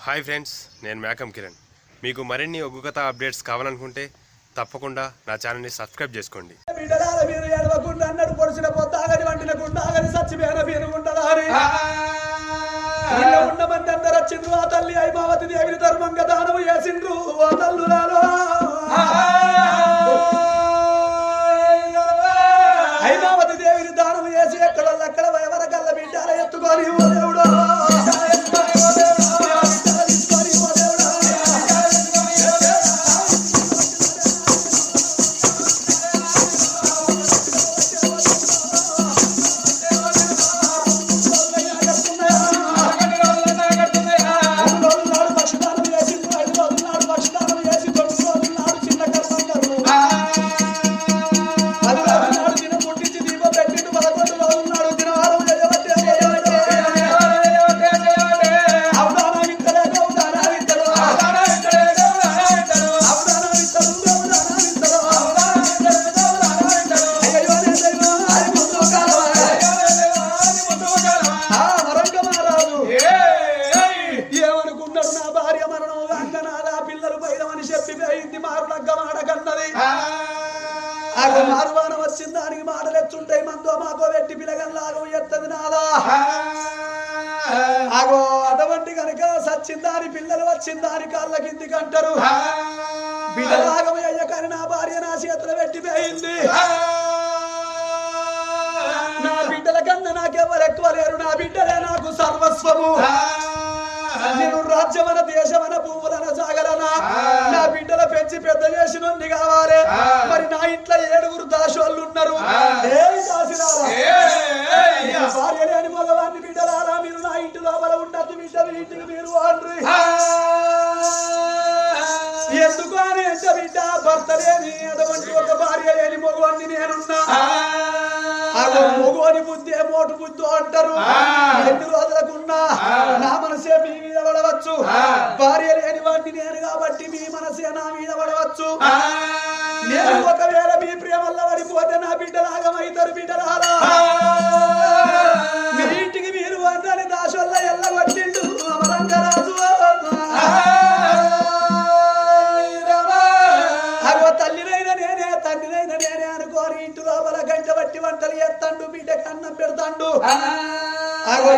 Hi friends నేను మేకం కిరణ్. మీకు మరిన్ని ఒగ్గు కథ అప్డేట్స్ కావాలనుకుంటే తప్పకుండా నా ఛానల్ని సబ్స్క్రైబ్ చేసుకోండి. అన్నాడు పొడిచిన పొద్దాగని వండిన గుండాగని సచ్చిపోయిన అందరు వచ్చిండ్రు ఆ తల్లి ఐమావతి దేవిని ధర్మంగా దానము చేసిండ్రు ఆ! తల్లులాలో ఆగో మారువాన వచ్చింది దానికి మాటలు ఎత్తుంటాయి. మందో మాకో వెట్టి పిలగల్లాగో ఎత్తది నాదా. ఆగో అటువంటి కనుక సచ్చిందాని పిల్లలు వచ్చిందాని కాళ్ళ కిందికి అంటారు బిడలాగం అయ్య కానీ నా భార్య నా చేతులు పెట్టి పోయింది నా బిడ్డల కన్నా నాకెవరు ఎక్కువ లేరు. నా బిడ్డలే నాకు సర్వస్వము. నేను రాజ్యమన దేశమన భూములన సాగలనా నా బిడ్డల పెంచి పెద్ద చేసినోన్ని కావాలి మరి నా ఇంట్లో ఏడుగురు దాసోళ్ళు ఉన్నారు. భార్య లేని మగవాన్ని బిడ్డలారా? మీరు నా ఇంటి లోపల ఉండద్దు బిడ్డలు ఇంటికి మీరు అండ్రి ఎందుకు అని ఎంత బిడ్డ భర్త లేని అటువంటి ఒక భార్య లేని మగవాన్ని నేనున్నా. మొగోని బుద్ధి మోటు బుద్ధి అంటారు. ఎన్ని రోజులకున్నా నా మనసే మీ మీద పడవచ్చు. భార్య లేని వాడిని నేను కాబట్టి మీ మనసే నా మీద పడవచ్చు. నేను ఒకవేళ మీ ప్రేమల్లో పడిపోతే నా బిడ్డలాగమైతారు బిడ్డలారా.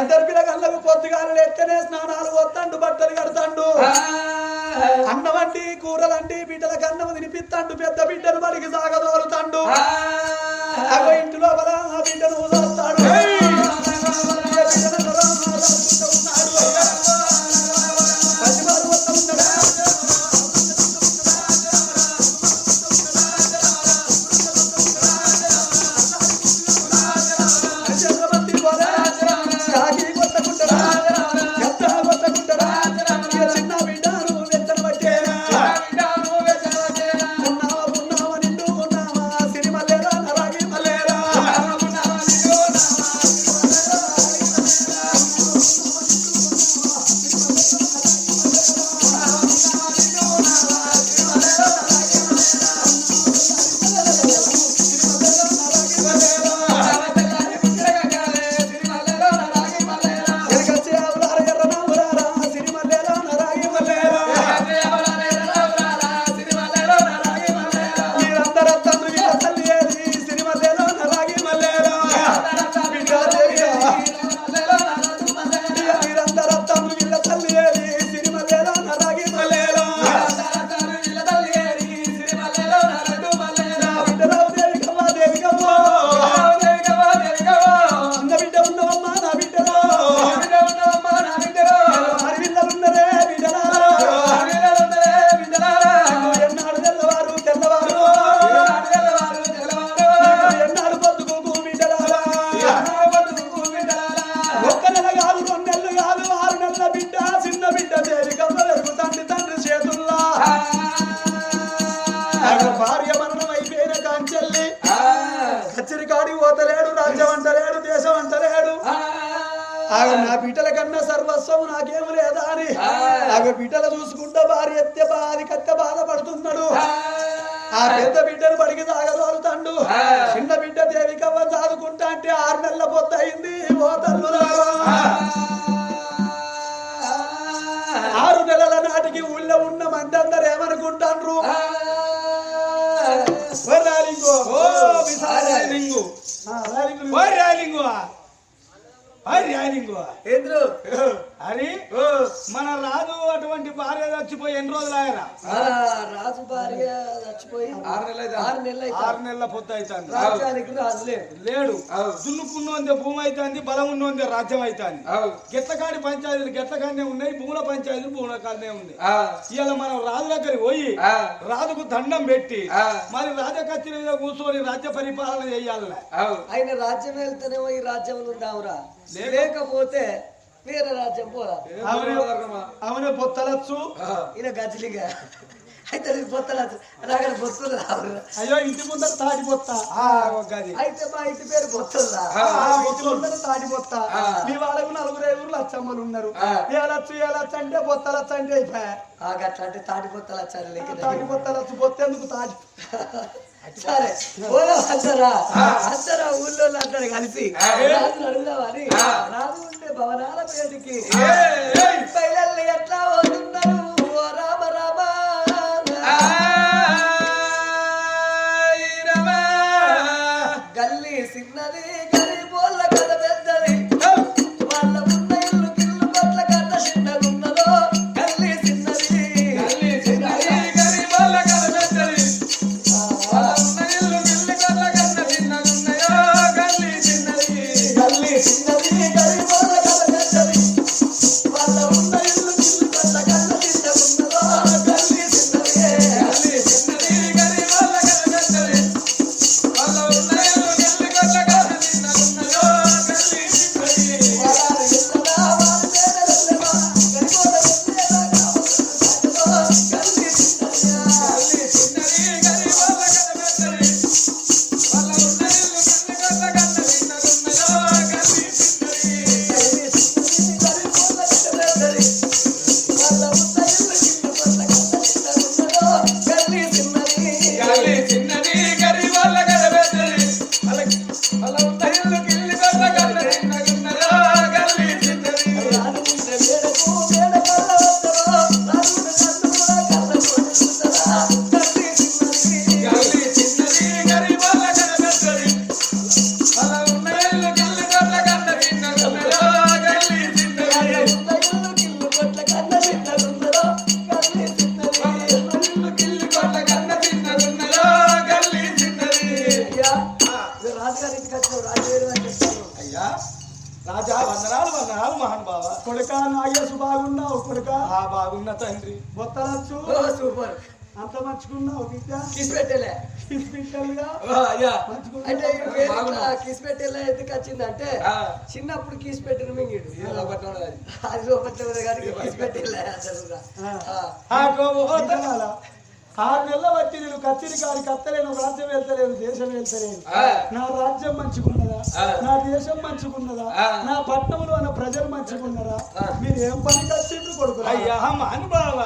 ఇద్దరు పిల్లగళ్ళకు పొద్దుగాలు ఎత్తనే స్నానాలు వత్తండు బట్టలు కడతాండు. అన్నమండి కూరలండి బిడ్డలకు అన్నం తినిపిత్తండు పెద్ద బిడ్డను బడికి సాగదోలుతాండు. అగో ఇంటి లోపల ఆ బిడ్డను పెద్ద బిడ్డను బడికి తాగదోలుతాండు చిన్న బిడ్డ దేవికవ్వ చదువుకుంటా అంటే ఆరు నెలల పొద్దు అయింది. ఓ. ఆరు ఈ ఊళ్ళో ఉన్న మంది అందరు ఏమనుకుంటాండ్రు ర్యాలింగు ఏంద్రు? అని మన రాజు అటువంటి భార్య చచ్చిపోయి ఎన్ని రోజులు ఆయన ఆ, రాజు భార్య చచ్చిపోయి ఆరు నెలలు అయితే- ఆరు నెలలు అయితే ఆరు నెలల పొత్తు అవుతుంది రాజ్యానికి రాజు లేడు. దున్నుకున్నోంది భూమి అవుతుంది బలం ఉన్నోంది రాజ్యం అవుతుంది గెట్లకాడి పంచాయతీలు గెట్లకాడనే ఉన్నాయి భూముల పంచాయతీలు భూముల కాడనే ఉన్నాయి ఇవాళ మనం రాజు దగ్గరికి పోయి రాజుకు దండం పెట్టి మరి రాజకచ్చిన మీద కూర్చొని రాజ్య పరిపాలన చేయాలి ఆయన రాజ్యం వెళ్తేనేమో ఈ రాజ్యంలో ఉందామురా లేకపోతే వేరే రాజ్యం పోదా అవునే అవునే పొత్తలచ్చు ఈయన గజ్లిగా అయితే నీకు బొత్తలచ్చు. అక్కడ బొత్తులు రావురా. అయ్యో ఇంటి ముందర తాటి పొత్త గది. అయితే మా ఇంటి పేరు బొత్తులు రా. ఆ, ఇంటి ముందర తాటి పొత్త మీ వాళ్ళకు నలుగురు ఐదుగురు లచ్చమ్మలు ఉన్నారు. ఏ లచ్చు ఏ లచ్చ అంటే పొత్తలచ్చు అంటే అయిపోయా ఆ గట్ల అంటే తాటి లెక్క తాటి పొత్తలచ్చు పొత్తెందుకు తాటి సరే. పోదాం అందరా అందరా ఊళ్ళో అందరు కలిసి. రాజు అడుగుదామని రాజు ఉండే భవనాల పేరుకి పైలల్ని ఎట్లా అయ్యా రాజా వందనాలు వందనాలు మహాన్ బాబా కొడుక నాగేసు బాగున్నావు కొడుక. ఆ బాగున్న తండ్రి. బొత్తలచ్చు. సూపర్. అంత మంచుకున్నావు బిడ్డ. కిస్ పెట్టలే. అంటే మంచుకున్నావు కిస్ పెట్టేలా ఎందుకు వచ్చిందంటే ఆ. చిన్నప్పుడు కిస్ పెట్టిన మింగిడు. అది లోపట్లేదు కానీ కిస్ పెట్టేలే అసలు ఆరు నెలల బట్టి నేను కత్తిరి కాడి కత్తలేను రాజ్యం వెళ్తలేను దేశం వెళ్తలేను నా రాజ్యం మంచిగున్నదా నా దేశం మంచిగున్నదా నా పట్టణంలో ఉన్న ప్రజలు మంచిగున్నదా మీరు ఏం పని కట్టిండ్రు కొడుకు అయ్యా మహానుభావ.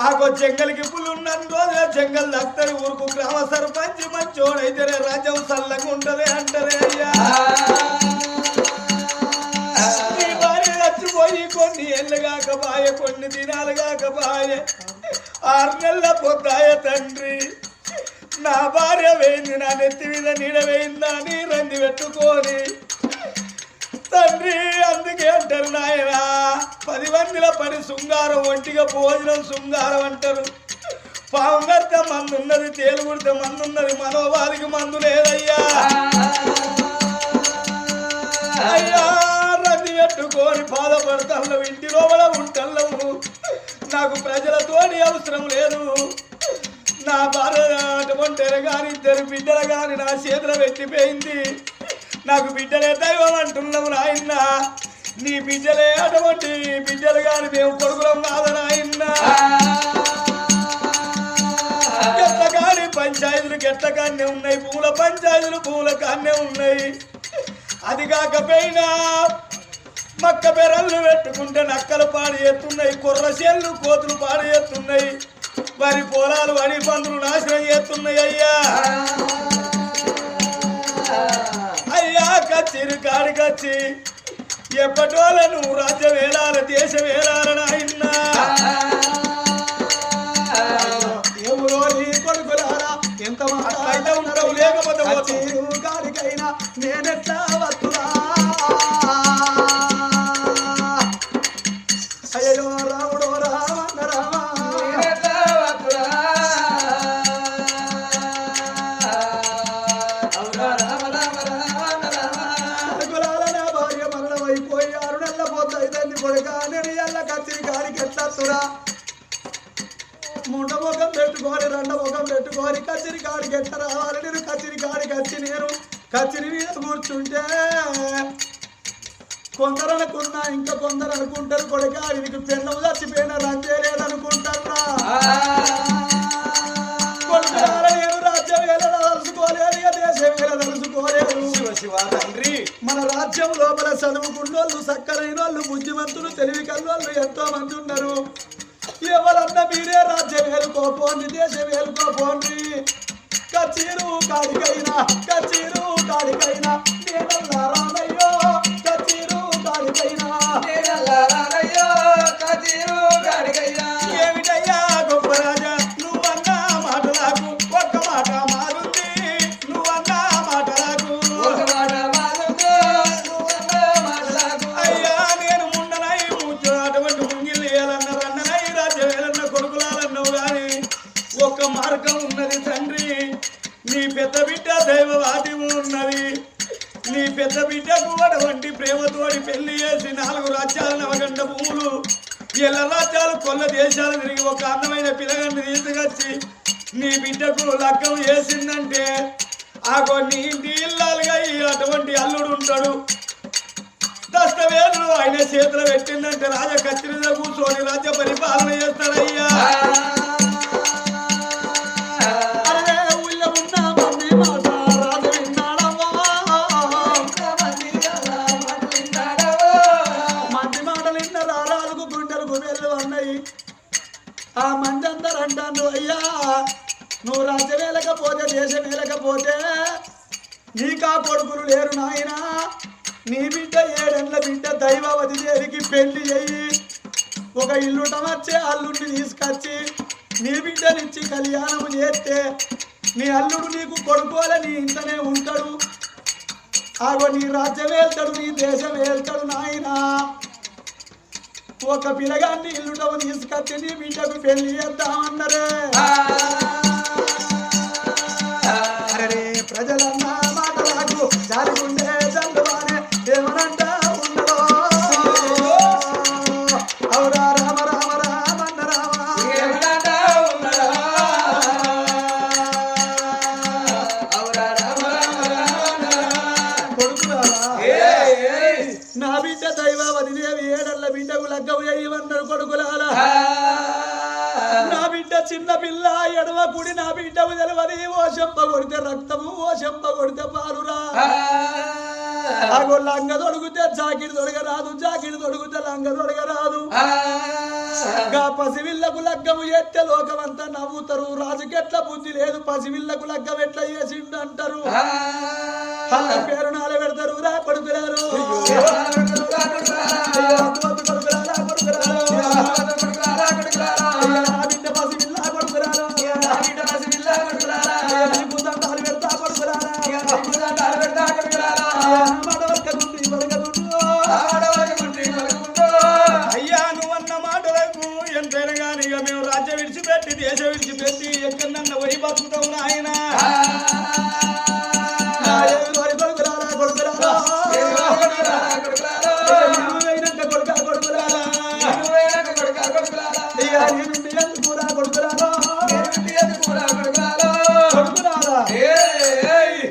ఆకో జంగల్ గిప్పులు రోజుల జంగల్ దత్తరి ఊరుకు గ్రామ సర్పంచ్ మంచోడైతే రాజ్యం చల్లగా ఉంటది అంటారే అయ్యా. నీ భార్య చచ్చిపోయి కొన్ని ఏళ్ళు బాయ కొన్ని దినాలు బాయ. ఆరు నెలల పొద్దాయ తండ్రి నా భార్య వేయింది నా నెత్తి మీద నీడ వేయిందా నీ రంది పెట్టుకొని. తండ్రి అందుకే అంటారు నాయనా. పది మందిల పని శృంగారం ఒంటిగా భోజనం శృంగారం అంటారు. పాము కడితే మందు ఉన్నది తేలు కుడితే మందు ఉన్నది మనోవాదికి మందు లేదయ్యా. అయ్యా రంది పెట్టుకొని బాధపడతాను ఇంటి లోపల ఉంటల్లవు నాకు ప్రజలతోని అవసరం లేదు. నా భార్య అటువంటి గాని ఇద్దరు బిడ్డలు కానీ నా చేతిలో పెట్టిపోయింది. నాకు బిడ్డలే దైవం అంటున్నాము నాయన్న. నీ బిడ్డలే అటువంటి బిడ్డలు కానీ మేము కొడుకులం కాదు నాయన గట్ల కాని పంచాయతీలు గట్ల కాన్నే ఉన్నాయి. పూల పంచాయతీలు పూల కాన్నే ఉన్నాయి. అది కాకపోయినా మక్క బెరళ్ళు పెట్టుకుంటే నక్కలు పాడు చేస్తున్నాయి. కుర్ర చెల్లు కోతులు పాడు చేస్తున్నాయి. వరి పొలాలు వరి పందులు నాశనం చేస్తున్నాయి అయ్యా. కచ్చిరి కాడికచ్చి ఎప్పటోళ్ళ నువ్వు రాజ్యం వేలాల దేశం వేలాల నాయన్నా. ఎవరో నీ కొడుకులారా ఎంత ఉండవు, లేకపోతే. గాడికైనా నేనెట్లా వస్తున్నా? పెట్టుకొని కచ్చిరి కాడికి ఎట్ట రావాలి? నేను కచ్చిరి కాడికి వచ్చి నేను కచ్చిరి మీద కూర్చుంటే కొందరు అనుకున్నా ఇంకా కొందరు అనుకుంటారు కొడుక వీనికి పెన్ను చచ్చిపోయిన రంజే లేదనుకుంటారా కొడుకులారా నేను రాజ్యం వేల తలుసుకోలేదు ఇక దేశం శివ శివ తండ్రి. మన రాజ్యం లోపల చదువుకున్నోళ్ళు సక్కరైన వాళ్ళు బుద్ధిమంతులు తెలివి కల్లోళ్ళు ఎంతో మంది ఉన్నారు. ఎవరన్నా మీరే రాజ్యం వేలుకోపోండి దేశం వేలుకోపోండి కచీరు కాడికైనా కచీరు కాడికైనా నేనల్లా రానయ్యో కచీరు కాడికైనా నేనల్లా రానయ్యో ఒక మార్గం ఉన్నది తండ్రి. నీ పెద్ద బిడ్డ దైవవాది ఉన్నది. నీ పెద్ద బిడ్డకు అటువంటి ప్రేమతోడి పెళ్ళి చేసి నాలుగు రాజ్యాలు నవగంట భూములు ఎల్ల రాజ్యాలు కొల్ల దేశాలు తిరిగి ఒక అందమైన పిల్లగాన్ని తీసుకొచ్చి నీ బిడ్డకు లగ్గం చేసిందంటే ఆ కొన్ని ఇంటి ఇల్లాలుగా ఈ అటువంటి అల్లుడు ఉంటాడు. దస్తవేలు ఆయన చేతిలో పెట్టిందంటే రాజ కత్తిరిద కూర్చొని రాజ్య పరిపాలన చేస్తాడయ్యా. దేశం వెళ్ళకపోతే నీకా కొడుకులు లేరు నాయనా. నీ బిడ్డ ఏడెండ్ల బిడ్డ దైవవతి దేవికి పెళ్ళి చెయ్యి ఒక ఇల్లుటమచ్చే అల్లుడిని తీసుకొచ్చి నీ బిడ్డనిచ్చి కళ్యాణం చేస్తే నీ అల్లుడు నీకు కొడుకోలే నీ ఇంటనే ఉంటాడు. ఆగో నీ రాజ్యం వెళ్తాడు నీ దేశం వెళ్తాడు నాయనా. ఒక పిల్లగాన్ని ఇల్లుటవు తీసుకొచ్చి నీ బిడ్డకు పెళ్ళి చేద్దామన్నరే. బిడ్డకు తెలవది ఓ చెంప కొడితే రక్తము ఓ చెంప కొడితే పాలురా. అగో లంగ తొడుగుతే జాకిడి తొడగ రాదు జాకిడి తొడుగుతే లంగ తొడగ రాదు గా పసివిల్లకు లగ్గము చేస్తే లోకమంతా నవ్వుతారు. రాజుకెట్ల బుద్ధి లేదు పసివిల్లకు లగ్గం ఎట్లా చేసిండు అంటారు. పేరు నాల పెడతారు రా కొడుకురారు బతుకుతావు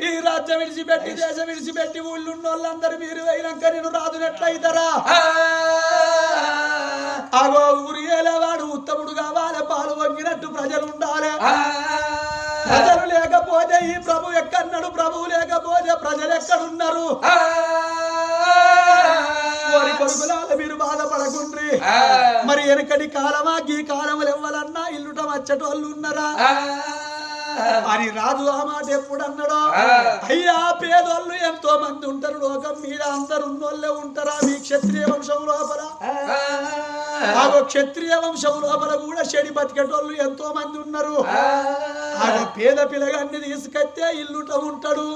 ఈ రాజ్యం విడిచిపెట్టి దేశం విడిచిపెట్టి ఊళ్ళున్న వాళ్ళందరూ మీరు అయినాక నేను రాదునట్లయితారా అగో ఊరి వాడు ఉత్తముడు కావాలి పాలు వంగినట్టు ప్రజలు ఉండాలి లేకపోతే ఈ ప్రభు ఎక్కన్నాడు ప్రభువు లేకపోతే ప్రజలు ఎక్కడున్నారు? మీరు బాధపడకుండ్రి. మరి వెనకటి కాలమా? ఈ కాలములు ఎవ్వలన్నా ఇల్లుట వచ్చేటోళ్ళు ఉన్నారా? అని రాజు ఆ మాట ఎప్పుడు అన్నాడో అయ్యా పేదోళ్ళు ఎంతో మంది ఉంటారు. లోకం మీద అందరు ఉన్నోళ్ళే ఉంటారా? మీ క్షత్రియ వంశం లోపల? ఆగో క్షత్రియ వంశం లోపల కూడా చెడి బతికేటోళ్ళు ఎంతో మంది ఉన్నారు. ఆగో పేద పిల్లగాన్ని తీసుకొస్తే ఇల్లుట ఉంటాడు.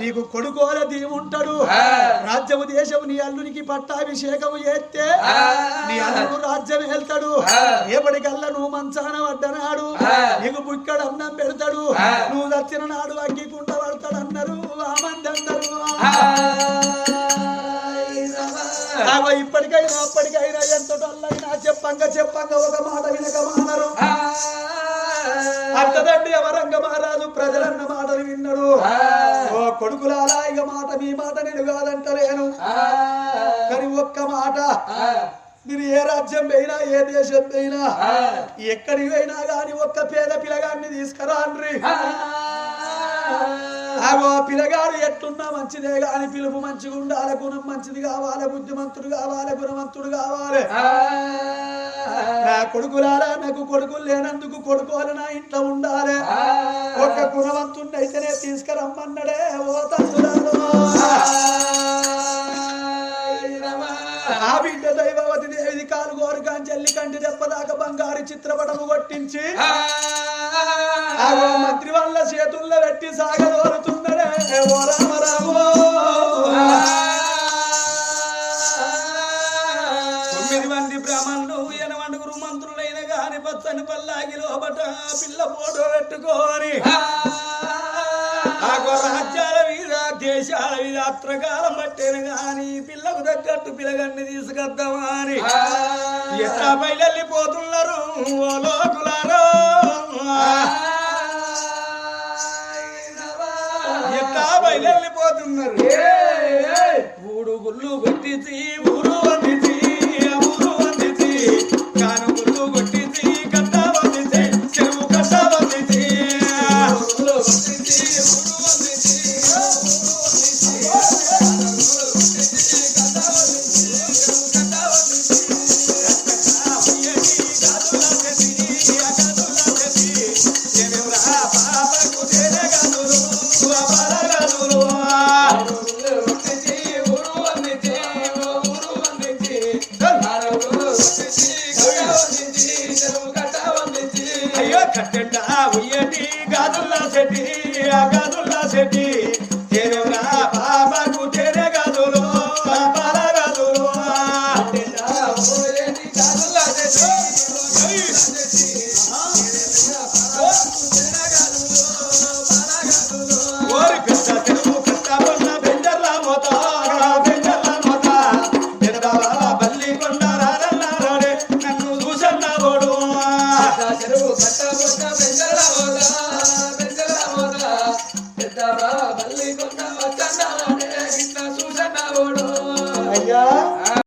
నీకు కొడుకోల దీముంటాడు రాజ్యము దేశము నీ అల్లునికి పట్టాభిషేకము చేస్తే నీ అల్లుడు రాజ్యం వెళ్తాడు రేపటికల్లా నువ్వు మంచాన పడ్డనాడు. నీకు బుక్కడు అన్నం పెడతాడు. నువ్వు చచ్చిన నాడు అగ్గికుంట పడతాడు అన్నారు ఆ మంది అన్నారు ఇప్పటికైనా అప్పటికైనా ఎంత డొల్లైనా చెప్పంగా చెప్పంగా ఒక మాట వినక మానరు. అత్తదండి అవరంగ మహారాజు ప్రజలన్న మాటలు విన్నాడు. ఓ కొడుకులాలా ఇక మాట మీ మాట నేను కాదంటలేను. కానీ ఒక్క మాట. మీరు ఏ రాజ్యం పోయినా ఏ దేశం పోయినా ఎక్కడికి పోయినా గాని ఒక్క పేద పిల్లగాన్ని తీసుకురాండ్రి. ఆగో పిల్లగాడు ఎట్లున్నా మంచిదే గాని పిలుపు మంచిగా ఉండాలి గుణం మంచిది కావాలి బుద్ధిమంతుడు కావాలి గుణవంతుడు కావాలి. నా కొడుకులారా నాకు కొడుకులు లేనందుకు కొడుకోవాలి నా ఇంట్లో ఉండాలి. ఒక గుణవంతుడిని అయితేనే తీసుకురమ్మన్నడే ఓ తండ్రులారా. ఆ బిడ్డ దైవవతి దేవిది కాలు కోరుకాని చెల్లి కంటి దెబ్బదాకా బంగారు చిత్రపటము కొట్టించి మంత్రి వాళ్ళ చేతుల్లో పెట్టి సాగదోరుతున్నడే ఓ రామరా పచ్చని పల్లాగి లోపట పిల్ల ఫోటో పెట్టుకొని. ఆ రాజ్యాల మీద దేశాల మీద అత్రకాలం పట్టేను గాని పిల్లకు తగ్గట్టు పిల్లగాన్ని తీసుకొద్దామా అని ఎట్లా బయలుపోతున్నారు ఓ లోకులారో? ఎట్లా బయలుపోతున్నారు ఊడు గుళ్ళు కొట్టించి ఊరు వందించి